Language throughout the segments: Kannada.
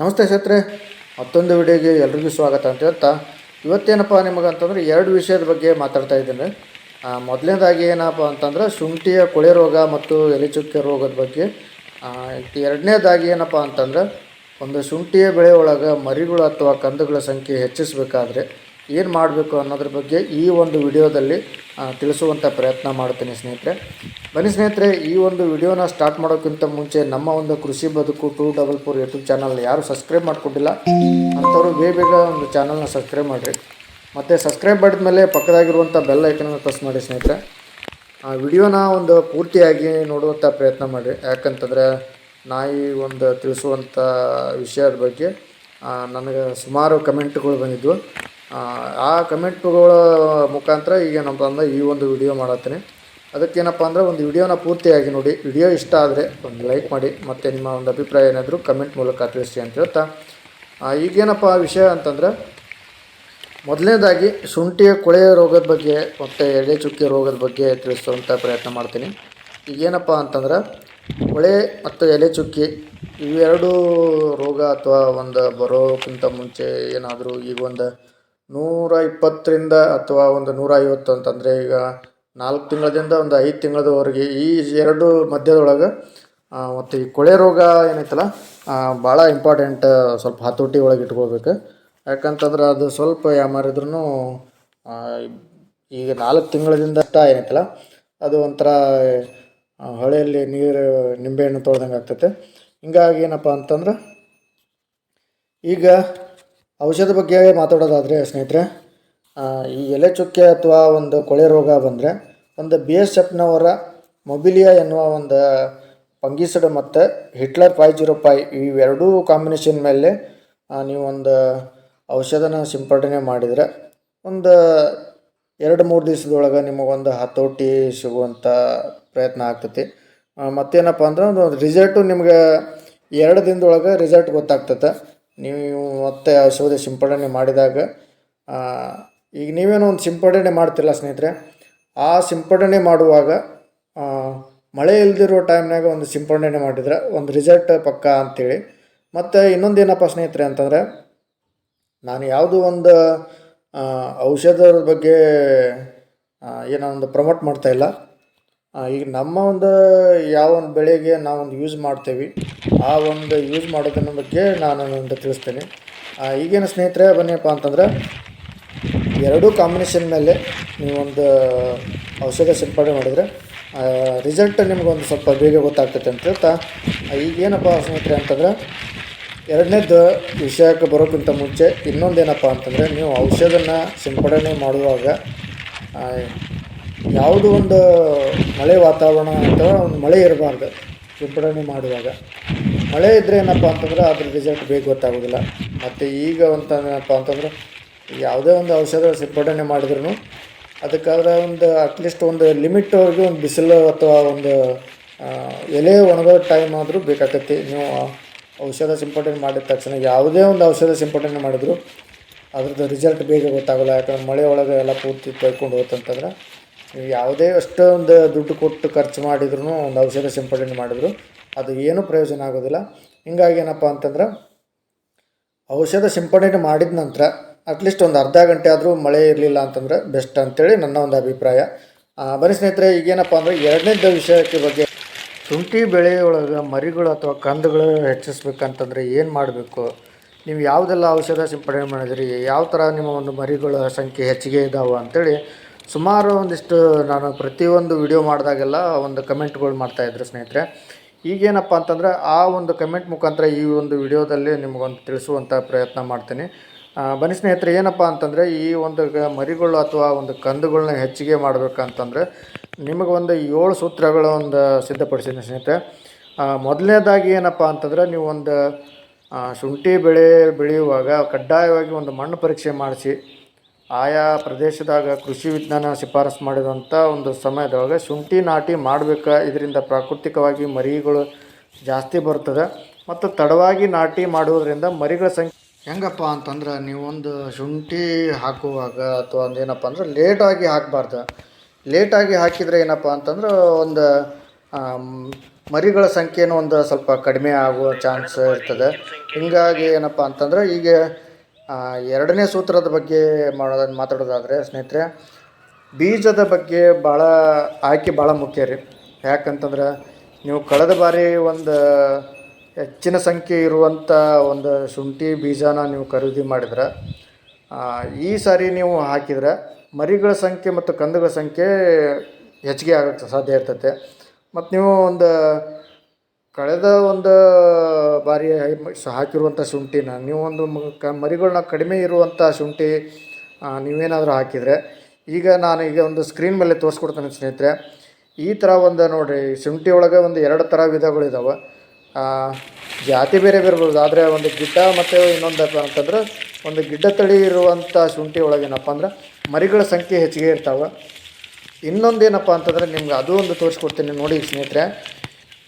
ನಮಸ್ತೆ ಶತ್ರೆ ಮತ್ತೊಂದು ವಿಡಿಯೋಗೆ ಎಲ್ರಿಗೂ ಸ್ವಾಗತ ಅಂತ ಹೇಳ್ತಾ, ಇವತ್ತೇನಪ್ಪ ನಿಮಗೆ ಅಂತಂದ್ರೆ ಎರಡು ವಿಷಯದ ಬಗ್ಗೆ ಮಾತಾಡ್ತಾ ಇದ್ದೀನಿ. ಮೊದಲನೇದಾಗಿ ಏನಪ್ಪ ಅಂತಂದ್ರೆ ಶುಂಠಿಯ ಕೊಳೆ ರೋಗ ಮತ್ತು ಎಲೆಚುಕ್ಕೆ ರೋಗದ ಬಗ್ಗೆ. ಎರಡನೇದಾಗಿ ಏನಪ್ಪ ಅಂತಂದ್ರೆ ಒಂದು ಶುಂಠಿಯ ಬೆಳೆ ಒಳಗೆ ಮರಿಗಳು ಅಥವಾ ಕಂದುಗಳ ಸಂಖ್ಯೆ ಹೆಚ್ಚಿಸಬೇಕಾದ್ರೆ ಏನು ಮಾಡಬೇಕು ಅನ್ನೋದ್ರ ಬಗ್ಗೆ ಈ ಒಂದು ವಿಡಿಯೋದಲ್ಲಿ ತಿಳಿಸುವಂಥ ಪ್ರಯತ್ನ ಮಾಡ್ತೀನಿ ಸ್ನೇಹಿತರೆ. ಬನ್ನಿ ಸ್ನೇಹಿತರೆ, ಈ ಒಂದು ವಿಡಿಯೋನ ಸ್ಟಾರ್ಟ್ ಮಾಡೋಕ್ಕಿಂತ ಮುಂಚೆ ನಮ್ಮ ಒಂದು Krishi Baduku two double four YouTube channel ಯಾರು ಸಬ್ಸ್ಕ್ರೈಬ್ ಮಾಡಿಕೊಂಡಿಲ್ಲ, ಅಂಥವ್ರು ಬೇಗ ಬೇಗ ಒಂದು ಚಾನಲ್ನ ಸಬ್ಸ್ಕ್ರೈಬ್ ಮಾಡಿರಿ. ಮತ್ತು ಸಬ್ಸ್ಕ್ರೈಬ್ ಮಾಡಿದ ಮೇಲೆ ಪಕ್ಕದಾಗಿರುವಂಥ ಬೆಲ್ ಐಕನನ್ನು ಪ್ರೆಸ್ ಮಾಡಿ ಸ್ನೇಹಿತರೆ. ಆ ವಿಡಿಯೋನ ಒಂದು ಪೂರ್ತಿಯಾಗಿ ನೋಡುವಂಥ ಪ್ರಯತ್ನ ಮಾಡಿರಿ. ಯಾಕಂತಂದರೆ ನಾಯಿ ಒಂದು ತಿಳಿಸುವಂಥ ವಿಷಯದ ಬಗ್ಗೆ ನನಗೆ ಸುಮಾರು ಕಮೆಂಟ್ಗಳು ಬಂದಿದ್ವು. ಆ, ಕಮೆಂಟ್ಗಳ ಮುಖಾಂತರ ಈಗ ಏನಪ್ಪ ಅಂದ್ರೆ ಈ ಒಂದು ವಿಡಿಯೋ ಮಾಡತ್ತೀನಿ. ಅದಕ್ಕೇನಪ್ಪ ಅಂದರೆ ಒಂದು ವಿಡಿಯೋನ ಪೂರ್ತಿಯಾಗಿ ನೋಡಿ. ವಿಡಿಯೋ ಇಷ್ಟ ಆದರೆ ಒಂದು ಲೈಕ್ ಮಾಡಿ ಮತ್ತು ನಿಮ್ಮ ಒಂದು ಅಭಿಪ್ರಾಯ ಏನಾದರೂ ಕಮೆಂಟ್ ಮೂಲಕ ತಿಳಿಸಿ ಅಂತ ಹೇಳ್ತಾ. ಈಗೇನಪ್ಪ ವಿಷಯ ಅಂತಂದ್ರೆ ಮೊದಲನೇದಾಗಿ ಶುಂಠಿಯ ಕೊಳೆಯ ರೋಗದ ಬಗ್ಗೆ ಮತ್ತು ಎಡೆ ಚುಕ್ಕಿ ರೋಗದ ಬಗ್ಗೆ ತಿಳಿಸುವಂಥ ಪ್ರಯತ್ನ ಮಾಡ್ತೀನಿ. ಈಗೇನಪ್ಪ ಅಂತಂದ್ರೆ ಕೊಳೆ ಮತ್ತು ಎಲೆ ಚುಕ್ಕಿ ಇವೆರಡು ರೋಗ ಅಥವಾ ಒಂದು ಬರೋಕ್ಕಿಂತ ಮುಂಚೆ ಏನಾದರೂ ಈಗ ಒಂದು ನೂರ ಇಪ್ಪತ್ತರಿಂದ ಅಥವಾ ಒಂದು ನೂರ ಐವತ್ತು ಅಂತಂದರೆ ಈಗ ನಾಲ್ಕು ತಿಂಗಳದಿಂದ ಒಂದು ಐದು ತಿಂಗಳದವರೆಗೆ ಈ ಎರಡು ಮಧ್ಯದೊಳಗೆ ಮತ್ತು ಈ ಕೊಳೆ ರೋಗ ಏನೈತಲ್ಲ ಭಾಳ ಇಂಪಾರ್ಟೆಂಟ್ ಸ್ವಲ್ಪ ಹತೋಟಿ ಒಳಗೆ ಇಟ್ಕೊಳ್ಬೇಕು ಯಾಕಂತಂದ್ರೆ ಅದು ಸ್ವಲ್ಪ ಯಾಮಾರಿದ್ರೂ ಈಗ ನಾಲ್ಕು ತಿಂಗಳಿಂದ ಅಷ್ಟ ಏನೈತಲ್ಲ, ಅದು ಒಂಥರ ಹೊಳೆಯಲ್ಲಿ ನೀರು ನಿಂಬೆಹಣ್ಣು ತೊಳೆದಂಗೆ ಆಗ್ತೈತೆ. ಹಿಂಗಾಗಿ ಏನಪ್ಪ ಅಂತಂದ್ರೆ ಈಗ ಔಷಧ ಬಗ್ಗೆ ಮಾತಾಡೋದಾದರೆ ಸ್ನೇಹಿತರೆ ಈ ಎಲೆ ಚುಕ್ಕೆ ಅಥವಾ ಒಂದು ಕೊಳೆ ರೋಗ ಬಂದರೆ ಒಂದು ಬಿ ಎಸ್ ಎಫ್ನವರ ಮೊಬಿಲಿಯಾ ಎನ್ನುವ ಒಂದು ಪಂಗಿಸಡ ಮತ್ತು ಹಿಟ್ಲರ್ ಫೈ ಜೀರೋ ಫೈವ್ ಇವೆರಡೂ ಕಾಂಬಿನೇಷನ್ ಮೇಲೆ ನೀವೊಂದು ಔಷಧನ ಸಿಂಪಡಣೆ ಮಾಡಿದರೆ ಒಂದು ಎರಡು ಮೂರು ದಿವಸದೊಳಗೆ ನಿಮಗೊಂದು ಹತೋಟಿ ಸಿಗುವಂಥ ಪ್ರಯತ್ನ ಆಗ್ತೈತಿ. ಮತ್ತೇನಪ್ಪ ಅಂದ್ರೆ ಒಂದು ರಿಸಲ್ಟು ನಿಮಗೆ ಎರಡು ದಿನದೊಳಗೆ ರಿಸಲ್ಟ್ ಗೊತ್ತಾಗ್ತದೆ ನೀವು ಮತ್ತೆ ಔಷಧ ಸಿಂಪಡಣೆ ಮಾಡಿದಾಗ ಈಗ ನೀವೇನೋ ಒಂದು ಸಿಂಪಡಣೆ ಮಾಡ್ತಿಲ್ಲ ಸ್ನೇಹಿತರೆ ಆ ಸಿಂಪಡಣೆ ಮಾಡುವಾಗ ಮಳೆ ಇಲ್ದಿರೋ ಟೈಮ್ನಾಗ ಒಂದು ಸಿಂಪಡಣೆ ಮಾಡಿದ್ರೆ ಒಂದು ರಿಸಲ್ಟ್ ಪಕ್ಕ ಅಂತೇಳಿ. ಮತ್ತು ಇನ್ನೊಂದು ಏನಪ್ಪ ಸ್ನೇಹಿತರೆ ಅಂತಂದರೆ ನಾನು ಯಾವುದೋ ಒಂದು ಔಷಧದ ಬಗ್ಗೆ ಏನೋ ಒಂದು ಪ್ರಮೋಟ್ ಮಾಡ್ತಾ ಇಲ್ಲ. ಆ, ಈಗ ನಮ್ಮ ಒಂದು ಯಾವ ಒಂದು ಬೆಳೆಗೆ ನಾವೊಂದು ಯೂಸ್ ಮಾಡ್ತೇವೆ, ಆ ಒಂದು ಯೂಸ್ ಮಾಡೋದನ್ನ ಬಗ್ಗೆ ನಾನು ಒಂದು ತಿಳಿಸ್ತೇನೆ. ಈಗೇನು ಸ್ನೇಹಿತರೆ, ಬನ್ನಿಯಪ್ಪ ಅಂತಂದ್ರೆ ಎರಡೂ ಕಾಂಬಿನೇಷನ್ ಮೇಲೆ ನೀವೊಂದು ಔಷಧ ಸಿಂಪಡಣೆ ಮಾಡಿದರೆ ರಿಸಲ್ಟ್ ನಿಮಗೊಂದು ಸ್ವಲ್ಪ ಬೇಗ ಗೊತ್ತಾಗ್ತೈತೆ ಅಂತ ಹೇಳ್ತಾ ಈಗೇನಪ್ಪ ಸ್ನೇಹಿತರೆ ಅಂತಂದ್ರೆ ಎರಡನೇದು ವಿಷಯಕ್ಕೆ ಬರೋಕ್ಕಿಂತ ಮುಂಚೆ ಇನ್ನೊಂದೇನಪ್ಪ ಅಂತಂದರೆ ನೀವು ಔಷಧನ ಸಿಂಪಡಣೆ ಮಾಡುವಾಗ ಯಾವುದೋ ಒಂದು ಮಳೆ ವಾತಾವರಣ ಅಥವಾ ಒಂದು ಮಳೆ ಇರಬಾರ್ದು, ಸಿಂಪಡಣೆ ಮಾಡುವಾಗ. ಮಳೆ ಇದ್ದರೆ ಏನಪ್ಪ ಅಂತಂದ್ರೆ ಅದ್ರ ರಿಸಲ್ಟ್ ಬೇಗ ಗೊತ್ತಾಗೋದಿಲ್ಲ. ಮತ್ತು ಈಗ ಅಂತ ಅಂತಂದ್ರೆ ಯಾವುದೇ ಒಂದು ಔಷಧ ಸಿಂಪಡಣೆ ಮಾಡಿದ್ರು ಅದಕ್ಕಾದ್ರೆ ಒಂದು ಅಟ್ಲೀಸ್ಟ್ ಒಂದು ಲಿಮಿಟ್ ಲಿಮಿಟ್ವರೆಗೂ ಒಂದು ಬಿಸಿಲು ಅಥವಾ ಒಂದು ಎಲೆ ಒಣಗೋ ಟೈಮ್ ಆದರೂ ಬೇಕಾಗತ್ತೆ ನೀವು ಔಷಧ ಸಿಂಪಡಣೆ ಮಾಡಿದ ತಕ್ಷಣ ಯಾವುದೇ ಒಂದು ಔಷಧ ಸಿಂಪಡಣೆ ಮಾಡಿದ್ರು ಅದ್ರದ್ದು ರಿಸಲ್ಟ್ ಬೇಗ ಗೊತ್ತಾಗಲ್ಲ ಯಾಕಂದ್ರೆ ಮಳೆ ಒಳಗೆ ಎಲ್ಲ ಪೂರ್ತಿ ತೊಯ್ಕೊಂಡು ಹೋತಂತಂದ್ರೆ ನೀವು ಯಾವುದೇ ಅಷ್ಟೊಂದು ದುಡ್ಡು ಕೊಟ್ಟು ಖರ್ಚು ಮಾಡಿದ್ರು ಒಂದು ಔಷಧ ಸಿಂಪಡಣೆ ಮಾಡಿದ್ರು, ಅದು ಏನೂ ಪ್ರಯೋಜನ ಆಗೋದಿಲ್ಲ. ಹಿಂಗಾಗಿ ಏನಪ್ಪ ಅಂತಂದ್ರೆ, ಔಷಧ ಸಿಂಪಡಣೆ ಮಾಡಿದ ನಂತರ ಅಟ್ಲೀಸ್ಟ್ ಒಂದು ಅರ್ಧ ಗಂಟೆ ಆದರೂ ಮಳೆ ಇರಲಿಲ್ಲ ಅಂತಂದ್ರೆ ಬೆಸ್ಟ್ ಅಂತೇಳಿ ನನ್ನ ಒಂದು ಅಭಿಪ್ರಾಯ. ಬನ್ನಿ ಸ್ನೇಹಿತರೆ, ಈಗೇನಪ್ಪ ಅಂದರೆ ಎರಡನೇದು ವಿಷಯಕ್ಕೆ ಬಗ್ಗೆ. ಶುಂಠಿ ಬೆಳೆಯೊಳಗೆ ಮರಿಗಳು ಅಥವಾ ಕಂದುಗಳು ಹೆಚ್ಚಿಸ್ಬೇಕಂತಂದ್ರೆ ಏನು ಮಾಡಬೇಕು? ನೀವು ಯಾವುದೆಲ್ಲ ಔಷಧ ಸಿಂಪಡಣೆ ಮಾಡಿದ್ರಿ? ಯಾವ ಥರ ನಿಮ್ಮ ಒಂದು ಮರಿಗಳ ಸಂಖ್ಯೆ ಹೆಚ್ಚಿಗೆ ಇದ್ದಾವೆ ಅಂತೇಳಿ ಸುಮಾರು ಒಂದಿಷ್ಟು ನಾನು ಪ್ರತಿಯೊಂದು ವಿಡಿಯೋ ಮಾಡಿದಾಗೆಲ್ಲ ಒಂದು ಕಮೆಂಟ್ಗಳು ಮಾಡ್ತಾಯಿದ್ರು ಸ್ನೇಹಿತರೆ. ಈಗೇನಪ್ಪ ಅಂತಂದ್ರೆ ಆ ಒಂದು ಕಮೆಂಟ್ ಮುಖಾಂತರ ಈ ಒಂದು ವಿಡಿಯೋದಲ್ಲಿ ನಿಮಗೊಂದು ತಿಳಿಸುವಂಥ ಪ್ರಯತ್ನ ಮಾಡ್ತೀನಿ. ಬನ್ನಿ ಸ್ನೇಹಿತರೆ, ಏನಪ್ಪ ಅಂತಂದರೆ ಈ ಒಂದು ಮರಿಗಳು ಅಥವಾ ಒಂದು ಕಂದುಗಳನ್ನ ಹೆಚ್ಚಿಗೆ ಮಾಡಬೇಕಂತಂದರೆ ನಿಮಗೆ ಒಂದು ಏಳು ಸೂತ್ರಗಳ ಒಂದು ಸಿದ್ಧಪಡಿಸಿದ್ದೀನಿ ಸ್ನೇಹಿತರೆ. ಮೊದಲನೇದಾಗಿ ಏನಪ್ಪ ಅಂತಂದರೆ ನೀವು ಒಂದು ಶುಂಠಿ ಬೆಳೆ ಬೆಳೆಯುವಾಗ ಕಡ್ಡಾಯವಾಗಿ ಒಂದು ಮಣ್ಣು ಪರೀಕ್ಷೆ ಮಾಡಿಸಿ ಆಯಾ ಪ್ರದೇಶದಾಗ ಕೃಷಿ ವಿಜ್ಞಾನ ಶಿಫಾರಸು ಮಾಡಿದಂಥ ಒಂದು ಸಮಯದೊಳಗೆ ಶುಂಠಿ ನಾಟಿ ಮಾಡಬೇಕಾ. ಇದರಿಂದ ಪ್ರಾಕೃತಿಕವಾಗಿ ಮರಿಗಳು ಜಾಸ್ತಿ ಬರ್ತದೆ ಮತ್ತು ತಡವಾಗಿ ನಾಟಿ ಮಾಡುವುದರಿಂದ ಮರಿಗಳ ಸಂಖ್ಯೆ ಹೆಂಗಪ್ಪ ಅಂತಂದ್ರೆ ನೀವೊಂದು ಶುಂಠಿ ಹಾಕುವಾಗ ಅಥವಾ ಒಂದು ಏನಪ್ಪ ಅಂದ್ರೆ ಲೇಟಾಗಿ ಹಾಕಬಾರ್ದು. ಲೇಟಾಗಿ ಹಾಕಿದರೆ ಏನಪ್ಪ ಅಂತಂದ್ರೆ ಒಂದು ಮರಿಗಳ ಸಂಖ್ಯೆನೂ ಒಂದು ಸ್ವಲ್ಪ ಕಡಿಮೆ ಆಗುವ ಚಾನ್ಸ್ ಇರ್ತದೆ. ಹೀಗಾಗಿ ಏನಪ್ಪ ಅಂತಂದ್ರೆ ಈಗ ಎರಡನೇ ಸೂತ್ರದ ಬಗ್ಗೆ ಮಾಡೋದನ್ನು ಮಾತಾಡೋದಾದರೆ, ಸ್ನೇಹಿತರೆ, ಬೀಜದ ಬಗ್ಗೆ ಭಾಳ ಆಯ್ಕೆ ಭಾಳ ಮುಖ್ಯ ರೀ. ಯಾಕಂತಂದ್ರೆ, ನೀವು ಕಳೆದ ಬಾರಿ ಒಂದು ಹೆಚ್ಚಿನ ಸಂಖ್ಯೆ ಇರುವಂಥ ಒಂದು ಶುಂಠಿ ಬೀಜನ ನೀವು ಖರೀದಿ ಮಾಡಿದ್ರೆ ಈ ಸಾರಿ ನೀವು ಹಾಕಿದ್ರೆ ಮರಿಗಳ ಸಂಖ್ಯೆ ಮತ್ತು ಕಂದುಗಳ ಸಂಖ್ಯೆ ಹೆಚ್ಚಿಗೆ ಆಗೋಕ್ಕೆ ಸಾಧ್ಯ ಇರ್ತೈತೆ. ಮತ್ತು ನೀವು ಒಂದು ಕಳೆದ ಒಂದು ಬಾರಿ ಹಾಕಿರುವಂಥ ಶುಂಠಿನ, ನೀವು ಒಂದು ಕ ಮರಿಗಳನ್ನ ಕಡಿಮೆ ಇರುವಂಥ ಶುಂಠಿ ನೀವೇನಾದರೂ ಹಾಕಿದರೆ, ಈಗ ನಾನು ಈಗ ಒಂದು ಸ್ಕ್ರೀನ್ ಮೇಲೆ ತೋರಿಸ್ಕೊಡ್ತೇನೆ ಸ್ನೇಹಿತರೆ. ಈ ಥರ ಒಂದು ನೋಡಿರಿ, ಶುಂಠಿ ಒಳಗೆ ಒಂದು ಎರಡು ಥರ ವಿಧಗಳಿದ್ದಾವೆ ಜಾತಿ ಬೇರೆ ಬೇರೆ ಆದರೆ ಒಂದು ಗಿಡ್ಡ ಮತ್ತು ಇನ್ನೊಂದಪ್ಪ ಅಂತಂದ್ರೆ, ಒಂದು ಗಿಡ್ಡ ತಳಿ ಇರುವಂಥ ಶುಂಠಿ ಒಳಗೇನಪ್ಪ ಅಂದ್ರೆ, ಮರಿಗಳ ಸಂಖ್ಯೆ ಹೆಚ್ಚಿಗೆ ಇರ್ತಾವೆ. ಇನ್ನೊಂದೇನಪ್ಪ ಅಂತಂದ್ರೆ, ನಿಮ್ಗೆ ಅದು ಒಂದು ತೋರಿಸ್ಕೊಡ್ತೀನಿ ನೋಡಿ ಸ್ನೇಹಿತರೆ.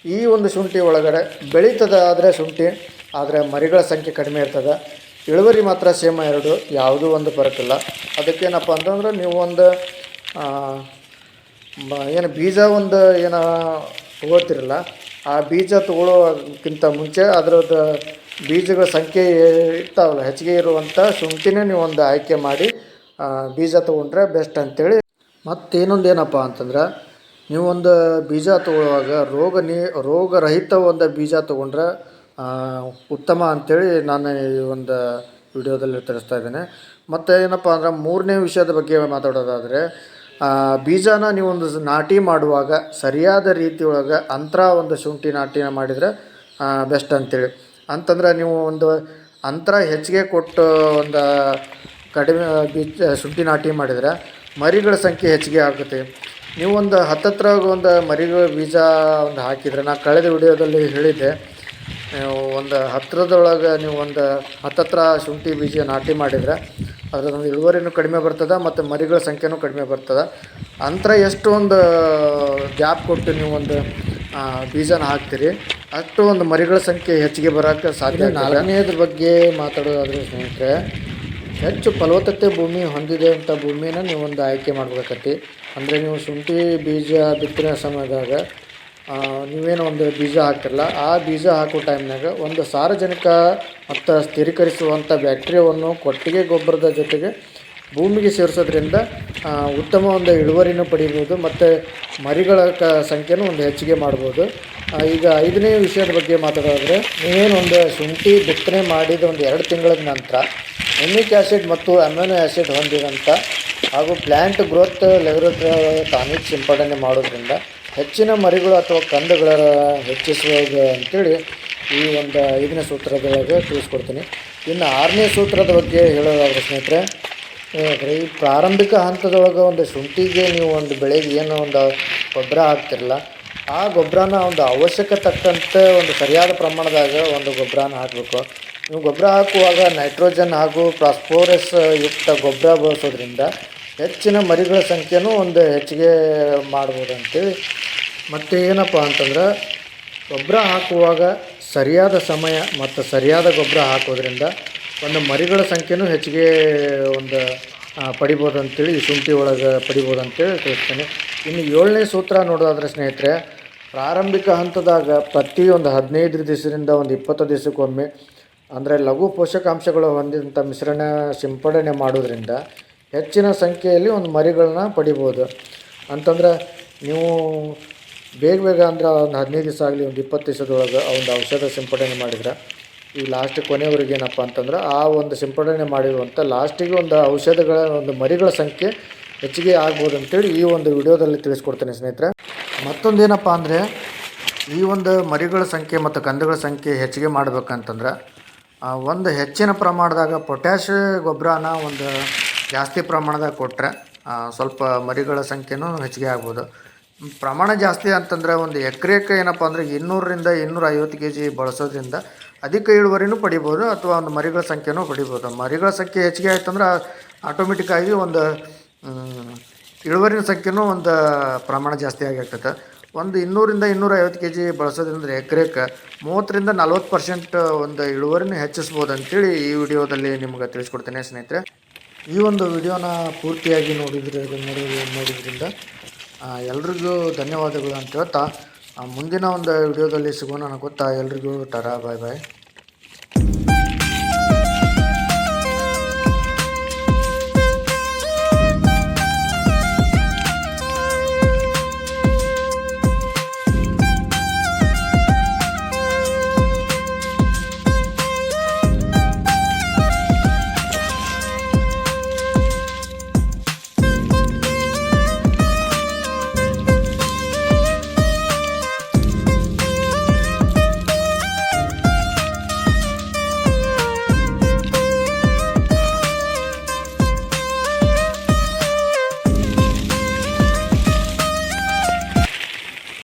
ಈ ಒಂದು ಶುಂಠಿ ಒಳಗಡೆ ಬೆಳೀತದ ಆದರೆ ಶುಂಠಿ, ಆದರೆ ಮರಿಗಳ ಸಂಖ್ಯೆ ಕಡಿಮೆ ಇರ್ತದೆ. ಇಳುವರಿ ಮಾತ್ರ ಸೇಮ ಎರಡು, ಯಾವುದೂ ಒಂದು ಬರೋಕ್ಕಿಲ್ಲ ಅದಕ್ಕೇನಪ್ಪ ಅಂತಂದ್ರೆ ನೀವು ಒಂದು ಏನು ಬೀಜ ಒಂದು ಏನು ತಗೋತಿರಲ್ಲ ಆ ಬೀಜ ತಗೊಳ್ಳೋಕ್ಕಿಂತ ಮುಂಚೆ ಅದರದ್ದು ಬೀಜಗಳ ಸಂಖ್ಯೆ ಇರ್ತಾವಲ್ಲ, ಹೆಚ್ಚಿಗೆ ಇರುವಂಥ ಶುಂಠಿನೇ ನೀವು ಒಂದು ಆಯ್ಕೆ ಮಾಡಿ ಬೀಜ ತೊಗೊಂಡ್ರೆ ಬೆಸ್ಟ್ ಅಂತೇಳಿ. ಮತ್ತೇನೊಂದು ಏನಪ್ಪ ಅಂತಂದ್ರೆ ನೀವು ಒಂದು ಬೀಜ ತೊಗೊಳ್ಳುವಾಗ ರೋಗ ನೀ ರೋಗರಹಿತ ಒಂದು ಬೀಜ ತೊಗೊಂಡ್ರೆ ಉತ್ತಮ ಅಂಥೇಳಿ ನಾನು ಈ ಒಂದು ವಿಡಿಯೋದಲ್ಲಿ ತಿಳಿಸ್ತಾ ಇದ್ದೇನೆ. ಮತ್ತು ಏನಪ್ಪ ಅಂದ್ರೆ ಮೂರನೇ ವಿಷಯದ ಬಗ್ಗೆ ಮಾತಾಡೋದಾದರೆ ಬೀಜನ ನೀವೊಂದು ನಾಟಿ ಮಾಡುವಾಗ ಸರಿಯಾದ ರೀತಿಯೊಳಗೆ ಅಂತರ ಒಂದು ಶುಂಠಿ ನಾಟಿನ ಮಾಡಿದರೆ ಬೆಸ್ಟ್ ಅಂತೇಳಿ. ಅಂತಂದ್ರೆ ನೀವು ಒಂದು ಅಂತರ ಹೆಚ್ಚಿಗೆ ಕೊಟ್ಟು ಒಂದು ಕಡಿಮೆ ಬೀಜ, ಶುಂಠಿ ನಾಟಿ ಮಾಡಿದರೆ ಮರಿಗಳ ಸಂಖ್ಯೆ ಹೆಚ್ಚಿಗೆ ಆಗುತ್ತೆ. ನೀವು ಒಂದು ಹತ್ತತ್ರ ಒಂದು ಮರಿಗಳ ಬೀಜ ಒಂದು ಹಾಕಿದರೆ, ನಾ ಕಳೆದ ವಿಡಿಯೋದಲ್ಲಿ ಹೇಳಿದ್ದೆ ಒಂದು ಹತ್ತಿರದೊಳಗೆ ನೀವು ಒಂದು ಹತ್ತತ್ರ ಶುಂಠಿ ಬೀಜ ನಾಟಿ ಮಾಡಿದರೆ, ಅದರದೊಂದು ಇಳುವರಿನೂ ಕಡಿಮೆ ಬರ್ತದೆ ಮತ್ತು ಮರಿಗಳ ಸಂಖ್ಯೆನೂ ಕಡಿಮೆ ಬರ್ತದೆ. ಅಂತರ ಎಷ್ಟು ಒಂದು ಗ್ಯಾಪ್ ಕೊಟ್ಟು ನೀವು ಒಂದು ಬೀಜನ ಹಾಕ್ತೀರಿ? ಅಷ್ಟು ಒಂದು ಮರಿಗಳ ಸಂಖ್ಯೆ ಹೆಚ್ಚಿಗೆ ಬರೋಕ್ಕೆ ಸಾಧ್ಯ ನಾಲ್ಕನೇದ್ರ ಬಗ್ಗೆ ಮಾತಾಡೋದಾದ್ರೆ ಸ್ನೇಹಿತರೆ, ಹೆಚ್ಚು ಫಲವತ್ತತೆ ಭೂಮಿ ಹೊಂದಿದೆ ಅಂತ ಭೂಮಿನ ನೀವು ಒಂದು ಆಯ್ಕೆ ಮಾಡ್ಬೇಕತಿ ಅಂದರೆ ನೀವು ಶುಂಠಿ ಬೀಜ ಬಿತ್ತನೆ ಸಮಯದಾಗ ನೀವೇನು ಒಂದು ಬೀಜ ಹಾಕ್ತಿರಲ್ಲ, ಆ ಬೀಜ ಹಾಕೋ ಟೈಮ್ನಾಗ ಒಂದು ಸಾರಜನಕ ಮತ್ತು ಸ್ಥಿರೀಕರಿಸುವಂಥ ಬ್ಯಾಕ್ಟೀರಿಯಾವನ್ನು ಕೊಟ್ಟಿಗೆ ಗೊಬ್ಬರದ ಜೊತೆಗೆ ಭೂಮಿಗೆ ಸೇರಿಸೋದ್ರಿಂದ ಉತ್ತಮ ಒಂದು ಇಳುವರಿನೂ ಪಡೀಬೋದು ಮತ್ತು ಮರಿಗಳ ಕ, ಸಂಖ್ಯೆನೂ ಒಂದು ಹೆಚ್ಚಿಗೆ ಮಾಡ್ಬೋದು. ಈಗ ಐದನೇ ವಿಷಯದ ಬಗ್ಗೆ ಮಾತಾಡೋದ್ರೆ ನೀವೇನು ಒಂದು ಶುಂಠಿ ಬಿತ್ತನೆ ಮಾಡಿದ ಒಂದು ಎರಡು ತಿಂಗಳ ನಂತರ, ಎಮಿಕ್ ಆ್ಯಸಿಡ್ ಮತ್ತು ಅಮ್ಯಾನೋ ಆ್ಯಸಿಡ್ ಹೊಂದಿದಂಥ ಹಾಗೂ ಪ್ಲ್ಯಾಂಟ್ ಗ್ರೋತ್ ಲೆವರೇಜ್ ಟಾನಿಕ್ ಸಿಂಪಡಣೆ ಮಾಡೋದ್ರಿಂದ ಹೆಚ್ಚಿನ ಮರಿಗಳು ಅಥವಾ ಕಂದುಗಳ ಹೆಚ್ಚಿಸುವುದು ಅಂತೇಳಿ ಈ ಒಂದು ಐದನೇ ಸೂತ್ರದೊಳಗೆ ತಿಳಿಸ್ಕೊಡ್ತೀನಿ. ಇನ್ನು ಆರನೇ ಸೂತ್ರದ ಬಗ್ಗೆ ಹೇಳೋದಾದ್ರೆ ಸ್ನೇಹಿತರೆ ಈ ಪ್ರಾರಂಭಿಕ ಹಂತದೊಳಗೆ ಒಂದು ಶುಂಠಿಗೆ ನೀವು ಒಂದು ಬೆಳೆಗೆ ಏನೋ ಒಂದು ಗೊಬ್ಬರ ಹಾಕ್ತಿರಲ್ಲ, ಆ ಗೊಬ್ಬರನ ಒಂದು ಅವಶ್ಯಕ ತಕ್ಕಂತೆ ಒಂದು ಸರಿಯಾದ ಪ್ರಮಾಣದಾಗ ಒಂದು ಗೊಬ್ಬರನ ಹಾಕಬೇಕು. ನೀವು ಗೊಬ್ಬರ ಹಾಕುವಾಗ ನೈಟ್ರೋಜನ್ ಹಾಗೂ ಪ್ರಾಸ್ಫೋರಸ್ ಯುಕ್ತ ಗೊಬ್ಬರ ಬಳಸೋದ್ರಿಂದ ಹೆಚ್ಚಿನ ಮರಿಗಳ ಸಂಖ್ಯೆನೂ ಒಂದು ಹೆಚ್ಚಿಗೆ ಮಾಡ್ಬೋದು ಅಂತೇಳಿ ಮತ್ತು ಏನಪ್ಪ ಅಂತಂದ್ರೆ, ಗೊಬ್ಬರ ಹಾಕುವಾಗ ಸರಿಯಾದ ಸಮಯ ಮತ್ತು ಸರಿಯಾದ ಗೊಬ್ಬರ ಹಾಕೋದ್ರಿಂದ ಒಂದು ಮರಿಗಳ ಸಂಖ್ಯೆನೂ ಹೆಚ್ಚಿಗೆ ಒಂದು ಪಡಿಬೋದು ಅಂತೇಳಿ ಈ ಶುಂಠಿ ಒಳಗೆ ಪಡಿಬೋದು ಅಂತೇಳಿ ತಿಳಿಸ್ತೇನೆ. ಇನ್ನು ಏಳನೇ ಸೂತ್ರ ನೋಡೋದಾದ್ರೆ ಸ್ನೇಹಿತರೆ, ಪ್ರಾರಂಭಿಕ ಹಂತದಾಗ ಪ್ರತಿ ಒಂದು ಹದಿನೈದು ದಿವಸದಿಂದ ಒಂದು ಇಪ್ಪತ್ತು ದಿವಸಕ್ಕೊಮ್ಮೆ, ಅಂದರೆ ಲಘು ಪೋಷಕಾಂಶಗಳು ಹೊಂದಿದಂಥ ಮಿಶ್ರಣ ಸಿಂಪಡಣೆ ಮಾಡೋದ್ರಿಂದ ಹೆಚ್ಚಿನ ಸಂಖ್ಯೆಯಲ್ಲಿ ಒಂದು ಮರಿಗಳನ್ನ ಪಡಿಬೋದು. ಅಂತಂದ್ರೆ ನೀವು ಬೇಗ ಬೇಗ ಅಂದ್ರೆ ಒಂದು ಹದಿನೈದು ದಿವಸ ಆಗಲಿ, ಒಂದು ಇಪ್ಪತ್ತು ದಿವಸದೊಳಗೆ ಒಂದು ಔಷಧ ಸಿಂಪಡಣೆ ಮಾಡಿದ್ರೆ, ಈ ಲಾಸ್ಟ್ ಕೊನೆಯವರೆಗೆ ಏನಪ್ಪ ಅಂತಂದ್ರೆ ಆ ಒಂದು ಸಿಂಪಡಣೆ ಮಾಡಿರುವಂಥ ಲಾಸ್ಟಿಗೆ ಒಂದು ಔಷಧಗಳ, ಒಂದು ಮರಿಗಳ ಸಂಖ್ಯೆ ಹೆಚ್ಚಿಗೆ ಆಗ್ಬೋದು ಅಂತೇಳಿ ಈ ಒಂದು ವಿಡಿಯೋದಲ್ಲಿ ತಿಳಿಸ್ಕೊಡ್ತೇನೆ ಸ್ನೇಹಿತರೆ. ಮತ್ತೊಂದೇನಪ್ಪ ಅಂದರೆ, ಈ ಒಂದು ಮರಿಗಳ ಸಂಖ್ಯೆ ಮತ್ತು ಕಂದುಗಳ ಸಂಖ್ಯೆ ಹೆಚ್ಚಿಗೆ ಮಾಡಬೇಕಂತಂದ್ರೆ ಒಂದು ಹೆಚ್ಚಿನ ಪ್ರಮಾಣದಾಗ ಪೊಟ್ಯಾಶ್ ಗೊಬ್ಬರನ ಒಂದು ಜಾಸ್ತಿ ಪ್ರಮಾಣದಾಗ ಕೊಟ್ಟರೆ ಸ್ವಲ್ಪ ಮರಿಗಳ ಸಂಖ್ಯೆನೂ ಹೆಚ್ಚಿಗೆ ಆಗ್ಬೋದು. ಪ್ರಮಾಣ ಜಾಸ್ತಿ ಅಂತಂದರೆ ಒಂದು ಎಕರೆಕ್ಕೆ ಏನಪ್ಪ ಅಂದರೆ ಇನ್ನೂರರಿಂದ ಇನ್ನೂರ ಐವತ್ತು ಕೆ ಜಿ ಬಳಸೋದ್ರಿಂದ ಅಧಿಕ ಇಳುವರಿನೂ ಪಡಿಬೋದು ಅಥವಾ ಒಂದು ಮರಿಗಳ ಸಂಖ್ಯೆನೂ ಪಡಿಬೋದು. ಮರಿಗಳ ಸಂಖ್ಯೆ ಹೆಚ್ಚಿಗೆ ಆಯ್ತಂದ್ರೆ ಆಟೋಮೆಟಿಕ್ಕಾಗಿ ಒಂದು ಇಳುವರಿನ ಸಂಖ್ಯೆನೂ ಒಂದು ಪ್ರಮಾಣ ಜಾಸ್ತಿ ಆಗಿರ್ತದೆ. ಒಂದು ಇನ್ನೂರಿಂದ ಇನ್ನೂರ ಐವತ್ತು ಕೆ ಜಿ ಬಳಸೋದ್ರಿಂದ ಎಕರೆಕ್ಕೆ ಮೂವತ್ತರಿಂದ ನಲ್ವತ್ತು ಪರ್ಸೆಂಟ್ ಒಂದು ಇಳುವರಿನ ಹೆಚ್ಚಿಸ್ಬೋದು ಅಂತೇಳಿ ಈ ವಿಡಿಯೋದಲ್ಲಿ ನಿಮ್ಗೆ ತಿಳಿಸ್ಕೊಡ್ತೇನೆ ಸ್ನೇಹಿತರೆ. ಈ ಒಂದು ವಿಡಿಯೋನ ಪೂರ್ತಿಯಾಗಿ ನೋಡಿದ್ರೆ ನೋಡಿ ನೋಡಿದ್ರಿಂದ ಎಲ್ರಿಗೂ ಧನ್ಯವಾದಗಳು ಅಂತ ಹೇಳ್ತಾ ಮುಂದಿನ ಒಂದು ವಿಡಿಯೋದಲ್ಲಿ ಸಿಗೋಣ ಗೊತ್ತಾ? ಎಲ್ರಿಗೂ ಟರಾ ಬಾಯ್ ಬಾಯ್.